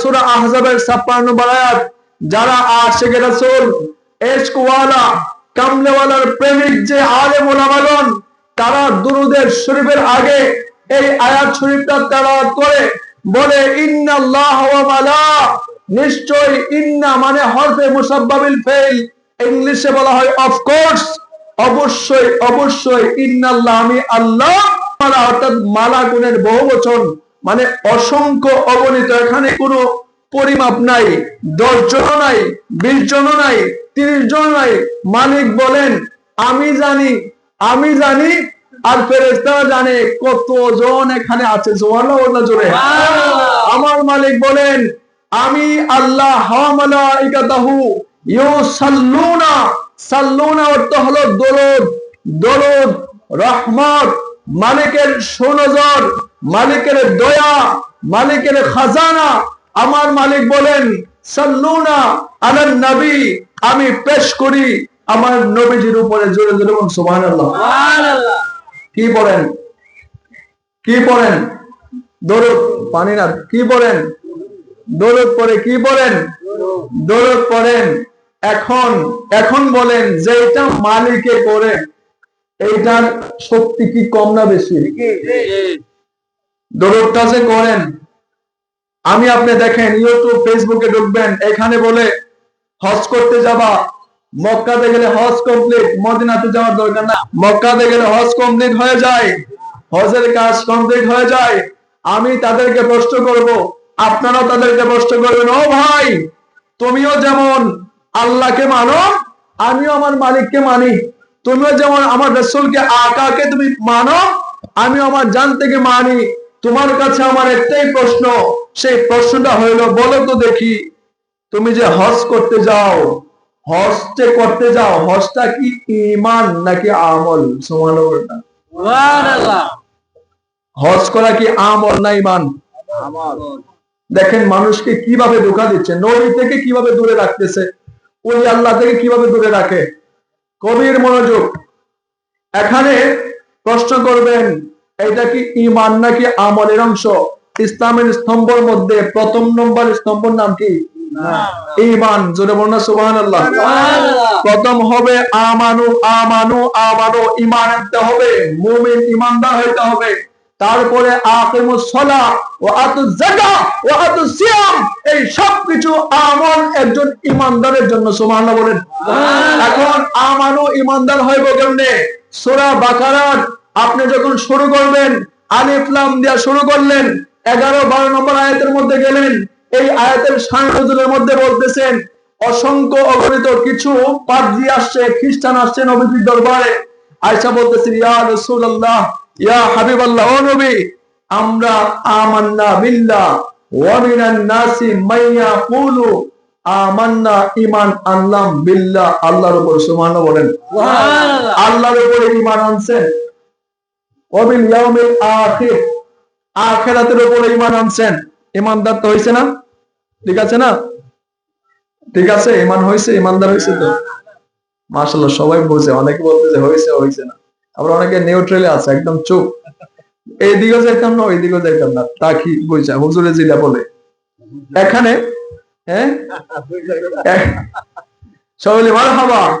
সূরা আহজাবের 56 নম্বর আয়াত, যারা রাসূল ইশকওয়ালা কামলেওয়ালার প্রেমিক যে তারা দুরুদের শরীফের আগে এই আয়াত শরীফটা তেলাওয়াত করে, বলে নিশ্চয় ইন্না মানে হরফে ফেল ইংলিশে বলা হয় অবশ্যই অবশ্যই, ইন্নাল্লাহ, আমি আল্লাহ অর্থাৎ মালা গুণের বহু বচন মানে অসংখ্য অগণিত এখানে কোনো পরিমাপ নাই দশ জন নাই বিশ জন নাই তিরিশ জন নাই। মালিক বলেন আমি জানি আমি জানি আর ফেরেস্তারা জানে কতজন এখানে আছে। জোরে। আমার মালিক বলেন আমি আল্লাহ হামালাইকাতাহু ইউসাল্লুনা। সাল্লুনা অর্থ হলো দরুদ দরুদ রহমত। মালিকের সুনজর মালিকের দয়া মালিকের খাজানা। আমার মালিক বলেন সাল্লুনা আলান নবী আমি পেশ করি আমার নবীজির উপরে জোরে জোরে বলুন সুবহানাল্লাহ। কি পড়েন কি পড়েন দরুদ পানি না কি পড়েন দরুদ পড়ে কি পড়েন দরুদ পড়েন এখন এখন বলেন যে এটা মালিকে করে। এইটার শক্তি কি কম না বেশি? যে করেন। আমি আপনি দেখেন ইউটিউব ফেসবুকে ঢুকবেন, এখানে বলে হজ করতে যাবা। মক্কাতে গেলে হজ কমপ্লিট মদিনাতে যাওয়ার দরকার না। মক্কাতে গেলে হজ কমপ্লিট হয়ে যায়। হজের কাজ কমপ্লিট হয়ে যায়। আমি তাদেরকে প্রশ্ন করব, আপনারাও তাদেরকে প্রশ্ন করবেন, ও ভাই, তুমিও যেমন আল্লাহকে মানো, আমিও আমার মালিককে মানি। তুমিও যেমন আমার রসুলকে আকাকে তুমি মানো আমি আমার জান থেকে মানি। তোমার কাছে আমার একটাই প্রশ্ন সেই প্রশ্নটা হইল বলো তো দেখি তুমি যে হজ করতে যাও হজটা করতে যাও হজটা কি ইমান নাকি আমল? সমান হজ করা কি আমল না ইমান দেখেন মানুষকে কীভাবে ধোকা দিচ্ছে নবী থেকে কীভাবে দূরে রাখতেছে ওই আল্লাহ থেকে কীভাবে দূরে রাখে? কবির মনোযোগ। এখানে প্রশ্ন করবেন এটা কি ইমান নাকি আমলের অংশ? ইসলামের স্তম্ভর মধ্যে প্রথম নম্বর স্তম্ভর নাম কি? ইমান জোরে বলনা সুবাহ প্রথম হবে আমানু আমানু আমানু ইমান আনতে হবে। মুমিন ইমানদার হইতে হবে। তারপরে সিয়াম এই সব কিছু আমল একজন ইমানদারের জন্য সুবহানাল্লাহ বলেন। এখন ইমানদার হইব কেমনে? সূরা বাকারার আপনি যখন শুরু করবেন আলিফ লাম দিয়া শুরু করলেন 11 12 নম্বর আয়াতের মধ্যে গেলেন এই আয়াতের সাংনজুলের মধ্যে বলতেছেন অসংখ্য অগণিত কিছু পাদ্রী আসছে খ্রিস্টান আসছে নবীজির দরবারে। আয়সা বলতেছেন ইয়া রাসূলুল্লাহ ইয়া হাবিবাল্লাহ ও নবী আমরা আমান্না বিল্লাহ নাসি মাইয়া কুলু আমান্না ইমান আনলাম বিল্লাহ আল্লাহর উপর সুবহানাল্লাহ বলেন। আল্লাহর উপরে ইমান আনছেন। ওয়াবিল ইয়াউমিল আখির আখিরাতের উপরে ইমান আনছেন। ইমানদার তো হইছে না? ঠিক আছে না? ঠিক আছে ইমান হয়েছে ইমানদার হয়েছে তো। মাশাল্লাহ সবাই বুঝে অনেকে বলতে যে হয়েছে হয়েছে না। আবার অনেকে নিউট্রেলে আছে একদম চুপ। এইদিকেও যাইতাম না ওইদিকেও যাইতাম না। তা কি বুঝা হুজুরে জিলা বলে। এখানে হ্যাঁ? সবাই মার হাবা